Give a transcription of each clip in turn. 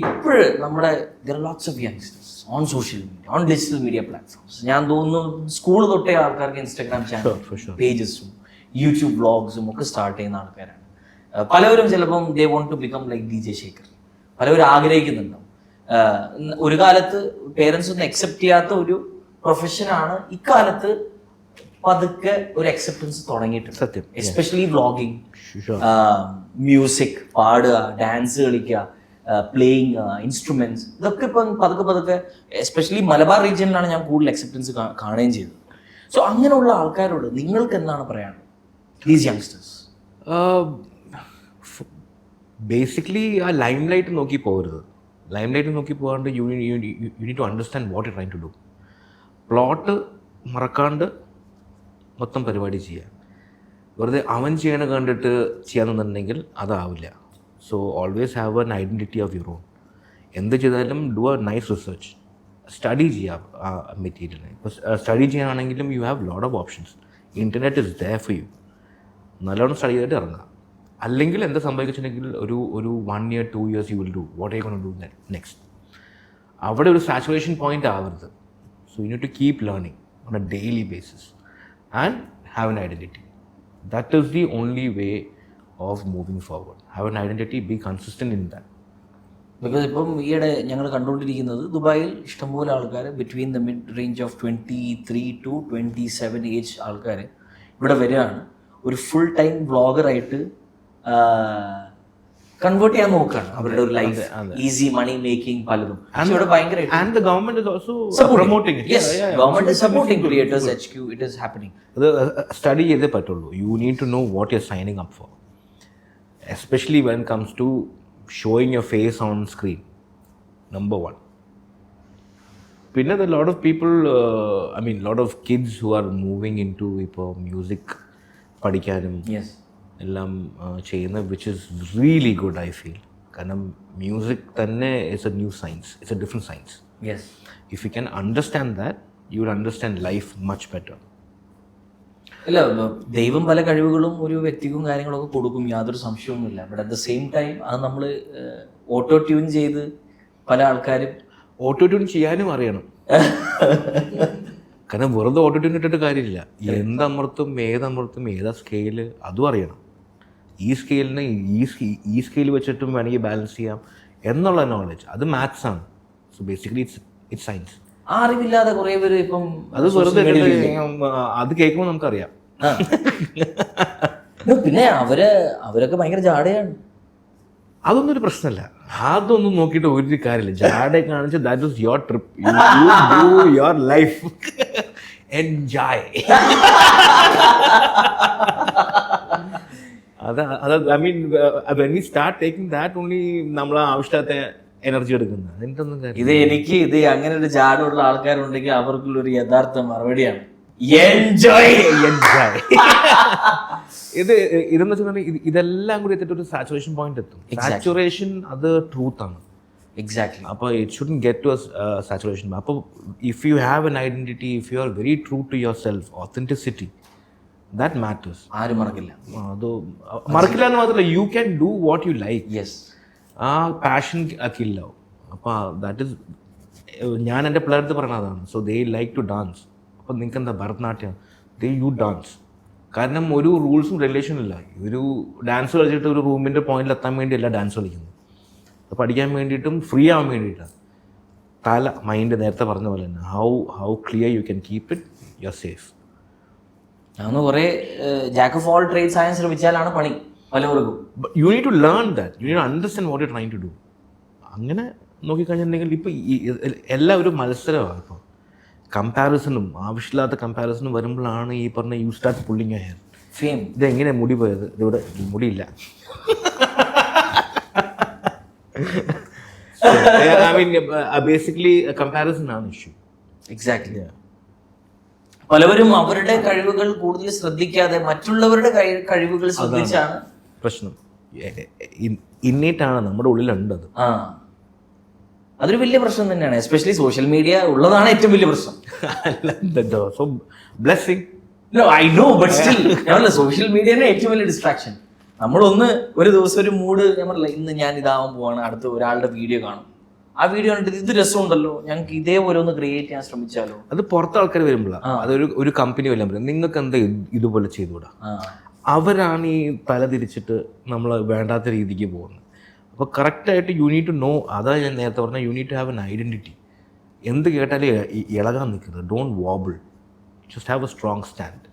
ഇപ്പോഴ് നമ്മുടെ there lots of youngsters on social media on digital media platforms ഞാൻ തോന്നുന്നു സ്കൂൾ തൊട്ടേ ആൾക്കാർക്ക് ഇൻസ്റ്റാഗ്രാം ചാനൽ പേജസും യൂട്യൂബ് വ്ളോഗ്സും ഒക്കെ സ്റ്റാർട്ട് ചെയ്യുന്ന ആൾക്കാരാണ്. പലവരും ചിലപ്പം they want to become like D J Shekhar പലവരും ആഗ്രഹിക്കുന്നുണ്ടാവും. ഒരു കാലത്ത് പേരൻസ് ഒന്നും അക്സെപ്റ്റ് ചെയ്യാത്ത ഒരു പ്രൊഫഷനാണ് ഇക്കാലത്ത് പതുക്കെ ഒരു അക്സെപ്റ്റൻസ് തുടങ്ങിയിട്ടുണ്ട്. സത്യം, എസ്പെഷ്യലി വ്ളോഗിങ് മ്യൂസിക് പാടുക ഡാൻസ് കളിക്കുക പ്ലേയിങ് ഇൻസ്ട്രുമെന്റ്സ് ഇതൊക്കെ ഇപ്പം പതുക്കെ പതുക്കെ എസ്പെഷ്യലി മലബാർ റീജിയനിലാണ് ഞാൻ കൂടുതൽ അക്സെപ്റ്റൻസ് കാണുകയും ചെയ്തത്. സോ അങ്ങനെയുള്ള ആൾക്കാരോട് നിങ്ങൾക്ക് എന്താണ് പറയാനുള്ളത് ദീസ് യങ്സ്റ്റേഴ്സ് ബേസിക്കലി ആ ലൈം ലൈറ്റ് നോക്കി പോകരുത്. ലൈം ലൈറ്റ് നോക്കി പോകാണ്ട് you you to understand what it try to do plot മറക്കാണ്ട് മൊത്തം പരിപാടി ചെയ്യുക. വെറുതെ അവൻ ചെയ്യണ കണ്ടിട്ട് ചെയ്യാന്നുണ്ടെങ്കിൽ അതാവില്ല. So always have an identity of your own എന്ത് ചെയ്താലും do a nice research study ചെയ്യാം ആ മെറ്റീരിയലിനെ ഇപ്പോൾ സ്റ്റഡി ചെയ്യാനാണെങ്കിലും you have load of options internet is there for you നല്ലോണം സ്റ്റഡി ചെയ്തിട്ട് ഇറങ്ങുക അല്ലെങ്കിൽ എന്താ സംഭവിച്ചിട്ടുണ്ടെങ്കിൽ ഒരു ഒരു one year two years you will do what I can do next അവിടെ ഒരു സാച്ചുറേഷൻ പോയിന്റ് ആവരുത്. So you need to keep learning on a daily basis and have an identity that is the only way of moving forward have an identity be consistent in that because ഇപ്പം ഈയിടെ ഞങ്ങൾ കണ്ടുകൊണ്ടിരിക്കുന്നത് ദുബായിൽ ഇഷ്ടംപോലെ ആൾക്കാർ between the mid range of twenty three to twenty seven age ആൾക്കാർ ഇവിടെ വരികയാണ്. ഒരു ഫുൾ ടൈം വ്ളോഗറായിട്ട് കൺവേർട്ട് ചെയ്യാൻ നോക്കുകയാണ് അവരുടെ ഒരു ലൈഫ് ഈസി മണി മേക്കിംഗ് പലതും. ഇവിടെ ഭയങ്കര and the government is also promoting Yes, government is supporting creators HQ. It is happening. അത് സ്റ്റഡി ചെയ്തേ പറ്റുള്ളൂ. You need to know what you signing up for especially when comes to showing your face on screen number one പിന്നെ the lot of people I mean lot of kids who are moving into ഇപ്പോൾ music പഠിക്കാനും Yes. എല്ലാം ആ, ചെയ്യുന്ന which is really good I feel കാരണം music തന്നെ it's a new science it's a different science Yes. If you can understand that you will understand life much better അല്ല ദൈവം പല കഴിവുകളും ഒരു വ്യക്തിക്കും കാര്യങ്ങളൊക്കെ കൊടുക്കും. യാതൊരു സംശയവുമില്ല but at the same time അത് നമ്മൾ ഓട്ടോ ട്യൂൺ ചെയ്ത് പല ആൾക്കാരും ഓട്ടോ ട്യൂൺ ചെയ്യാനും അറിയണം. കാരണം വെറുതെ ഓട്ടോ ട്യൂൺ ഇട്ടിട്ട് കാര്യമില്ല. എന്തമർത്തും ഏതമർത്തും ഏതാ സ്കെയിൽ അതും അറിയണം. ഈ സ്കെയിലിനെ ഈ ഈ സ്കെയിൽ വെച്ചിട്ടും വേണമെങ്കിൽ ബാലൻസ് ചെയ്യാം എന്നുള്ള നോളജ് അത് മാത്സ് ആണ്. So basically it's it's science ആ അറിവില്ലാതെ കുറെ പേര് ഇപ്പം അത് വെറുതെ അത് കേൾക്കുമ്പോൾ നമുക്കറിയാം. പിന്നെ അവർ അവരൊക്കെ ഭയങ്കര ജാടയാണ്. അതൊന്നും ഒരു പ്രശ്നമല്ല. അതൊന്നും നോക്കിയിട്ട് ഒരു കാര്യമില്ല. ജാടെ കാണിച്ച് that was your trip your life enjoy അത് അത് I mean when we start taking that only നമ്മൾ ആവശ്യത്തെ എനർജി എടുക്കുന്നത്. അതിന്റെ ഒന്നും കാര്യം ഇത് എനിക്ക് ഇത് അങ്ങനെ ഒരു ജാടുള്ള ആൾക്കാരുണ്ടെങ്കിൽ അവർക്കുള്ള ഒരു യഥാർത്ഥ മറുപടിയാണ്. എൻജോയ് എൻജോയ് ഇത് ഇതെന്ന് വെച്ചിട്ടുണ്ടെങ്കിൽ ഇതെല്ലാം കൂടി എത്തിയിട്ട് ഒരു സാച്ചുറേഷൻ പോയിന്റ് എത്തും. സാച്ചുറേഷൻ അത് ട്രൂത്ത് ആണ്. എക്സാക്ട്ലി അപ്പോൾ it shouldn't get to saturation അപ്പോൾ if you have an identity if you are very true to yourself authenticity that matters ആരും മറക്കില്ല. അത് മറക്കില്ല എന്ന് മാത്രമല്ല you can do what you like yes ആ പാഷൻ കില്ലാവും അപ്പോൾ ദാറ്റ് ഇസ് ഞാൻ എന്റെ പിള്ളേർ അടുത്ത് പറഞ്ഞതാണ് so they like to dance അപ്പോൾ നിങ്ങൾക്ക് എന്താ ഭരതനാട്യം? ദേ യു ഡാൻസ് കാരണം ഒരു റൂൾസും റെഗുലേഷനും ഇല്ല. ഒരു ഡാൻസ് കളിച്ചിട്ട് ഒരു റൂമിന്റെ പോയിന്റിൽ എത്താൻ വേണ്ടിയല്ല ഡാൻസ് കളിക്കുന്നത്. അത് പഠിക്കാൻ വേണ്ടിയിട്ടും ഫ്രീ ആവാൻ വേണ്ടിയിട്ടാണ്. തല മൈൻഡ് നേരത്തെ പറഞ്ഞ പോലെ തന്നെ. How how clear you can keep it you are safe അന്ന് കുറേ jack of all trade science ശ്രമിച്ചാലാണ് പണി പലവർക്കും. You need to learn that you need understand what you try to do അങ്ങനെ നോക്കിക്കഴിഞ്ഞിട്ടുണ്ടെങ്കിൽ ഇപ്പോൾ ഒരു മത്സരമാണ് ഇപ്പോൾ കമ്പാരിസണും ആവശ്യമില്ലാത്ത കമ്പാരിസണും വരുമ്പോഴാണ് ഈ പറഞ്ഞ you start pulling hair same ഇതെങ്ങനെ മുടി പോയത്? ഇതിവിടെ മുടിയില്ല. ഐ മീൻ ബേസിക്കലി കമ്പാരിസൺ ആണ് ഇഷ്യൂ എക്സാക്ട്ലി പലവരും അവരുടെ കഴിവുകൾ കൂടുതൽ ശ്രദ്ധിക്കാതെ മറ്റുള്ളവരുടെ കഴിവുകൾ ശ്രദ്ധിച്ചാണ് പ്രശ്നം. ഇന്നേറ്റാണ് നമ്മുടെ ഉള്ളിലുണ്ടത്. ആ. അതൊരു വലിയ പ്രശ്നം തന്നെയാണ്. എസ്പെഷ്യലി സോഷ്യൽ മീഡിയ ഉള്ളതാണ് ഏറ്റവും വലിയ പ്രശ്നം. I know but still social media ഏറ്റവും വലിയ ഡിസ്ട്രാക്ഷൻ നമ്മളൊന്ന് ഒരു ദിവസം ഒരു മൂഡ് ഞാൻ പറഞ്ഞില്ല ഇന്ന് ഞാൻ ഇതാവാൻ പോവാണ് അടുത്ത ഒരാളുടെ വീഡിയോ കാണും. ആ വീഡിയോ കണ്ടിട്ട് ഇത് രസമുണ്ടല്ലോ ഞങ്ങൾക്ക് ഇതേപോലെ ഒന്ന് ക്രിയേറ്റ് ചെയ്യാൻ ശ്രമിച്ചാലോ? അത് പുറത്തെ ആൾക്കാർ വരുമ്പോഴാണ് അതൊരു ഒരു കമ്പനി വല്ല നിങ്ങൾക്ക് എന്താ ഇതുപോലെ ചെയ്തുകൂടാ? അവരാണ് ഈ തല തിരിച്ചിട്ട് നമ്മൾ വേണ്ടാത്ത രീതിക്ക് പോകുന്നത്. അപ്പോൾ കറക്റ്റായിട്ട് യു നീഡ് ടു നോ അതാ ഞാൻ നേരത്തെ പറഞ്ഞ you need to have an identity എന്ത് കേട്ടാലും ഇളകാൻ നിൽക്കരുത് don't wobble just have a strong stand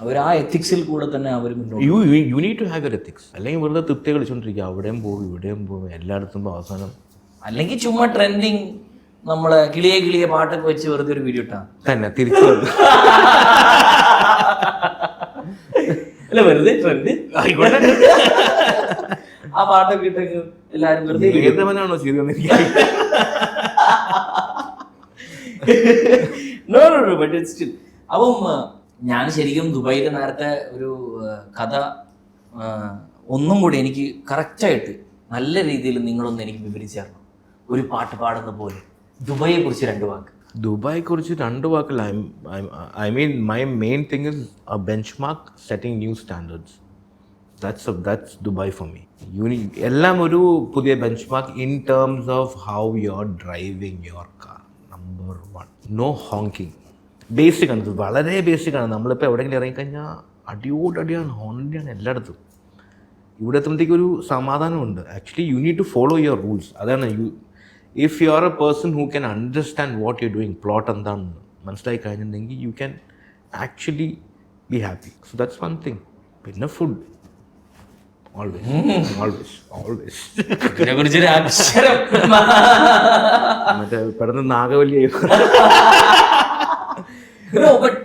അവർ ആ എത്തിക്സിൽ കൂടെ തന്നെ അവർ you you need to have a ethics അല്ലെങ്കിൽ വെറുതെ തൃപ്തി കളിച്ചുകൊണ്ടിരിക്കുക അവിടെയും പോകും ഇവിടെയും പോകും എല്ലായിടത്തും പോകും അവസാനം. അല്ലെങ്കിൽ ചുമ്മാ ട്രെൻഡിങ് നമ്മളെ കിളിയെ കിളിയെ പാട്ടൊക്കെ വെച്ച് വെറുതെ ഒരു വീഡിയോ ഇട്ടാ. തന്നെ തിരിച്ചു അല്ല വെറുതെ ട്രെൻഡ് ആ പാട്ടൊക്കെ ഇട്ടൊക്കെ എല്ലാരും വെറുതെ ഏതവനാണോ ചെയ്തതെന്ന് എനിക്ക് it's അപ്പം ഞാൻ ശരിക്കും ദുബായിലെ നേരത്തെ ഒരു കഥ ഒന്നും കൂടി എനിക്ക് കറക്റ്റായിട്ട് നല്ല രീതിയിൽ നിങ്ങളൊന്ന് എനിക്ക് വിവരിച്ചു തരണം. ഒരു പാട്ട് പാടുന്ന പോലെ. ദുബായിയെ കുറിച്ച് രണ്ട് വാക്ക്. ദുബായെ കുറിച്ച് രണ്ട് വാക്കിൽ I mean my main thing is a benchmark setting new standards. That's that's Dubai for me യൂണി എല്ലാം ഒരു പുതിയ benchmark in terms of how you are driving your car number one no honking basic ആണ് വളരെ basic ആണ്. നമ്മളിപ്പോൾ എവിടെയെങ്കിലും ഇറങ്ങിക്കഴിഞ്ഞാൽ അടിയോടടിയാണ് ഹോണിന്റെയാണ് എല്ലായിടത്തും. ഇവിടെ എത്തുമ്പോഴത്തേക്ക് ഒരു സമാധാനമുണ്ട്. Actually you need to follow your rules അതാണ് you if you are a person who can understand what you doing plot എന്താണെന്ന് മനസ്സിലായി കഴിഞ്ഞിട്ടുണ്ടെങ്കിൽ you can actually be happy so that's one thing പിന്നെ ഫുഡ് ഓൾവേസ് ഇതിനെ അക്ഷരം. മറ്റേ നാഗവല്യ no, but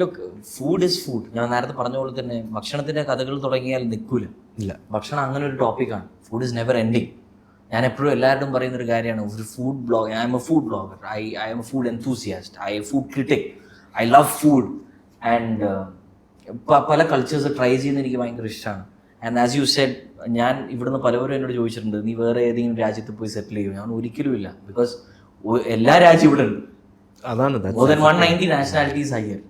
look, food is food. ഞാൻ നേരത്തെ പറഞ്ഞ പോലെ തന്നെ ഭക്ഷണത്തിന്റെ കഥകൾ തുടങ്ങിയാൽ നിൽക്കൂല. ഇല്ല. ഭക്ഷണം അങ്ങനെ ഒരു ടോപ്പിക്കാണ് ഫുഡ് ഇസ് നെവർ എൻഡിങ് ഞാൻ എപ്പോഴും എല്ലാവരും പറയുന്ന ഒരു കാര്യമാണ്. ഒരു food blog I am a food blogger I I am a food enthusiast I a food critic I love food and പല കൾച്ചേഴ്സ് ട്രൈ ചെയ്യുന്നത് എനിക്ക് ഭയങ്കര ഇഷ്ടമാണ്. ആൻഡ് ആസ് യു സെഡ് ഞാൻ ഇവിടുന്ന് പലവരും എന്നോട് ചോദിച്ചിട്ടുണ്ട് നീ വേറെ ഏതെങ്കിലും രാജ്യത്ത് പോയി സെറ്റിൽ ചെയ്യും ഞാൻ ഒരിക്കലും ഇല്ല. ബിക്കോസ് എല്ലാ രാജ്യം ഇവിടെ ഉണ്ട്. അതാണ് more than one ninety nationalities here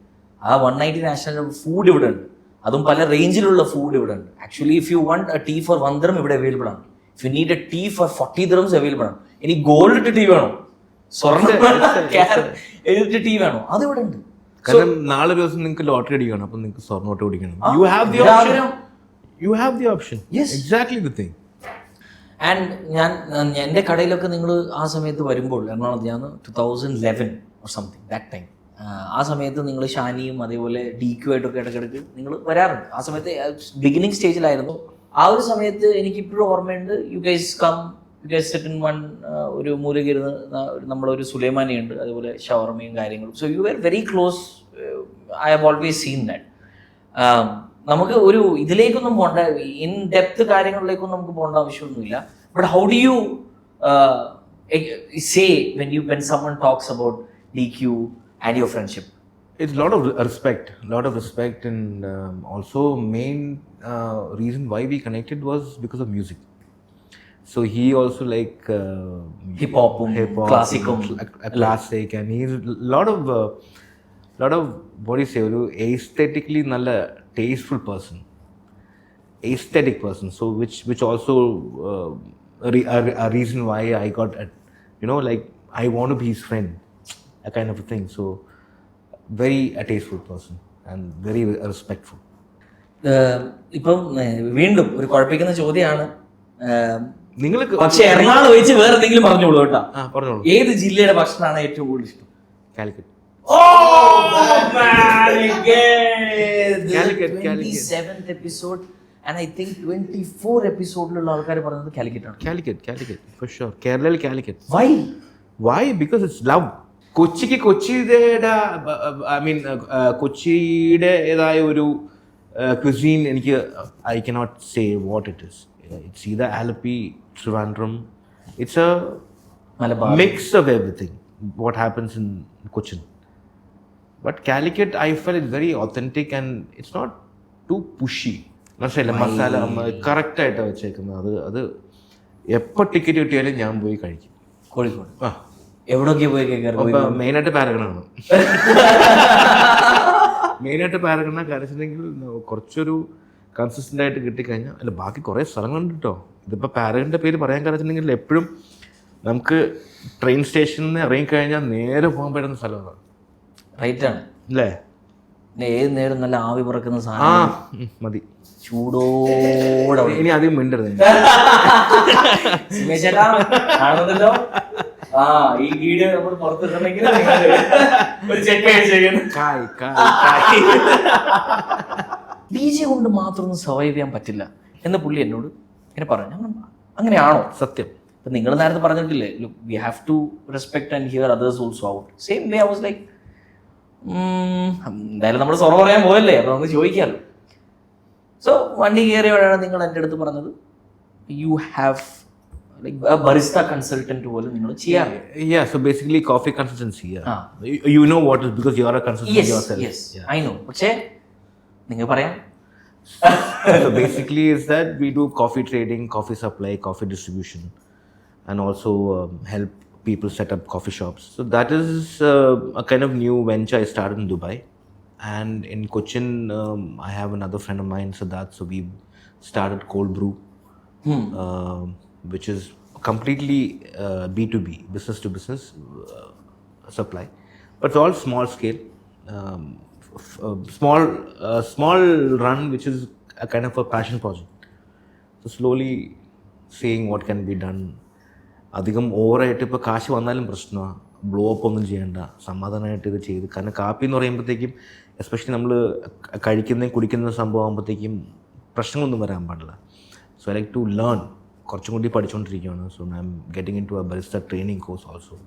ആ വൺ നയന്റി നാഷണൽ ഫുഡ് ഇവിടെ ഉണ്ട്. അതും പല റേഞ്ചിലുള്ള ഫുഡ് ഇവിടെ ഉണ്ട്. Actually if you want a tea for one dirham ഇവിടെ അവൈലബിൾ ആണ്. If you need a tea for forty dirhams available ആണ്. ഇനി ഗോൾഡ് ഇട്ട് ടീ വേണോ? സ്വർണം ടീ വേണോ? അത് ഇവിടെ ഉണ്ട്. കാരണം നാളെ ദിവസം നിങ്ങൾക്ക് ലോട്ടറി അടിക്കണം അപ്പൊ നിങ്ങൾക്ക് സ്വർണോട്ട് കുടിക്കണം. You have the option. You have the option. Exactly the thing and ഞാൻ എന്റെ കടയിലൊക്കെ നിങ്ങൾ ആ സമയത്ത് വരുമ്പോൾ എറണാകുളത്ത് ഞാൻ two thousand eleven or something that time ആ സമയത്ത് നിങ്ങൾ ഷാനിയും അതേപോലെ ഡി ക്യു ആയിട്ടൊക്കെ ഇടയ്ക്കിടയ്ക്ക് നിങ്ങൾ വരാറുണ്ട്. ആ സമയത്ത് ബിഗിനിങ് സ്റ്റേജിലായിരുന്നു ആ ഒരു സമയത്ത് എനിക്ക് ഇപ്പോഴും ഓർമ്മയുണ്ട് you guys come you guys set in one ഒരു മൂലകിരുന്ന് നമ്മളൊരു സുലൈമാനിയുണ്ട് അതേപോലെ ഷവർമയും കാര്യങ്ങളും. So you were very close I have always seen that നമുക്ക് ഒരു ഇതിലേക്കൊന്നും പോകേണ്ട ഇൻ ഡെപ്ത് കാര്യങ്ങളിലേക്കൊന്നും നമുക്ക് പോകേണ്ട ആവശ്യമൊന്നുമില്ല. But how do you say when you when someone talks about D Q and your friendship it's lot of respect lot of respect and also main reason why we connected was because of music So he also like uh, hip hop, classical, classic, and he's a lot of uh, of what do you ഒരു aesthetically നല്ല tasteful person aesthetic person so which which also uh, re- a, a reason why i got a, you know like i want to be his friend a kind of a thing so very a tasteful person and very respectful ഇപ്പം വീണ്ടും ഒരു കുഴപ്പിക്കുന്ന ചോദ്യമാണ് ഏർ, നിങ്ങൾക്ക് പക്ഷെ എറണാകുളം വെച്ച് വേറെ എന്തെങ്കിലും പറഞ്ഞോളൂ കേട്ടോ പറഞ്ഞോളൂ ഏത് ജില്ലയുടെ ഭക്ഷണമാണ് ഏറ്റവും കൂടുതൽ ഇഷ്ടം Calicut Oh man, Calicut, twenty episode. And I think twenty four എപ്പിസോഡിലുള്ള ആൾക്കാർ പറയുന്നത് കാലിക്കറ്റ് ആണ്. കാലിക്കറ്റ് കാലിക്കറ്റ് ഫോർ ഷുവർ കേരളയിൽ Calicut why why because it's love കൊച്ചിക്ക് കൊച്ചിയുടെ ഐ മീൻ കൊച്ചിയുടേതായ ഒരു ക്വിസീൻ എനിക്ക് I cannot say what it is it's either Alleppey Trivandrum it's a mix of everything what happens in Cochin but Calicut I feel it very authentic and it's not too pushy മനസ്സിലായില്ല മസാല കറക്റ്റായിട്ട് വെച്ചേക്കുന്നത്. അത് അത് എപ്പോൾ ticket കിട്ടിയാലും ഞാൻ പോയി കഴിക്കും. കോഴിക്കോട്. ആ. എവിടെയൊക്കെ പോയി കഴിക്കാറ് മെയിനായിട്ട് പാരഗണാണ്. മെയിനായിട്ട് പാരഗണ കാണിച്ചിട്ടുണ്ടെങ്കിൽ കുറച്ചൊരു കൺസിസ്റ്റന്റ് ആയിട്ട് കിട്ടിക്കഴിഞ്ഞാൽ അല്ല ബാക്കി കുറേ സ്ഥലങ്ങളുണ്ട് കേട്ടോ ഇതിപ്പോൾ പാരഗണിന്റെ പേര് പറയാൻ കാണിച്ചിട്ടുണ്ടെങ്കിൽ എപ്പോഴും നമുക്ക് ട്രെയിൻ സ്റ്റേഷനിൽ നിന്ന് ഇറങ്ങിക്കഴിഞ്ഞാൽ നേരെ പോകാൻ പറ്റുന്ന സ്ഥലമാണ് റൈറ്റ് ആണ്. അല്ലേ പിന്നെ ഏത് നേരം നല്ല ആവി പറക്കുന്ന സാധനം? മതി. ചൂടോടെ ഇനി അധികം മിണ്ടരുത് ചേട്ടാ ആ ഈ വീഡിയോ നമ്മൾ പുറത്തിടണമെങ്കിൽ ഒരു ചെക്ക് ഡി ജെ കൊണ്ട് മാത്രം ഒന്നും സർവൈവ് ചെയ്യാൻ പറ്റില്ല എന്ന് പുള്ളി എന്നോട് ഇങ്ങനെ പറഞ്ഞു. അങ്ങനെയാണോ? സത്യം. ഇപ്പൊ നിങ്ങൾ നേരത്തെ പറഞ്ഞിട്ടില്ലേ we have to respect and hear others also out same way I was like എന്തായാലും നമ്മൾ സോറോ പറയാൻ പോയല്ലേ അപ്പൊ നമുക്ക് ചോദിക്കാമല്ലോ സോ വണ്ടി കയറിയവരാണ് നിങ്ങൾ എന്റെ അടുത്ത് പറഞ്ഞത്. You have distribution and also help people set up coffee shops. So that is uh, a kind of new venture I started in Dubai, and in Cochin um, I have another friend of mine, Sadat. So we started Cold Brew, Hmm. um, which is completely uh, B2B, business to business uh, supply, but it's all small scale, um, f- uh, small, uh, small run, which is a kind of a passion project. So slowly seeing what can be done. അധികം ഓവറായിട്ട് ഇപ്പോൾ കാശ് വന്നാലും പ്രശ്നമാണ് blow up ഒന്നും ചെയ്യേണ്ട. സമാധാനമായിട്ട് ഇത് ചെയ്ത്. കാരണം കാപ്പി എന്ന് പറയുമ്പോഴത്തേക്കും എസ്പെഷ്യലി നമ്മൾ കഴിക്കുന്ന കുടിക്കുന്ന സംഭവം ആകുമ്പോഴത്തേക്കും പ്രശ്നങ്ങളൊന്നും വരാൻ പാടില്ല. So I like to learn കുറച്ചും കൂടി പഠിച്ചുകൊണ്ടിരിക്കുകയാണ് so I am getting into a best training course also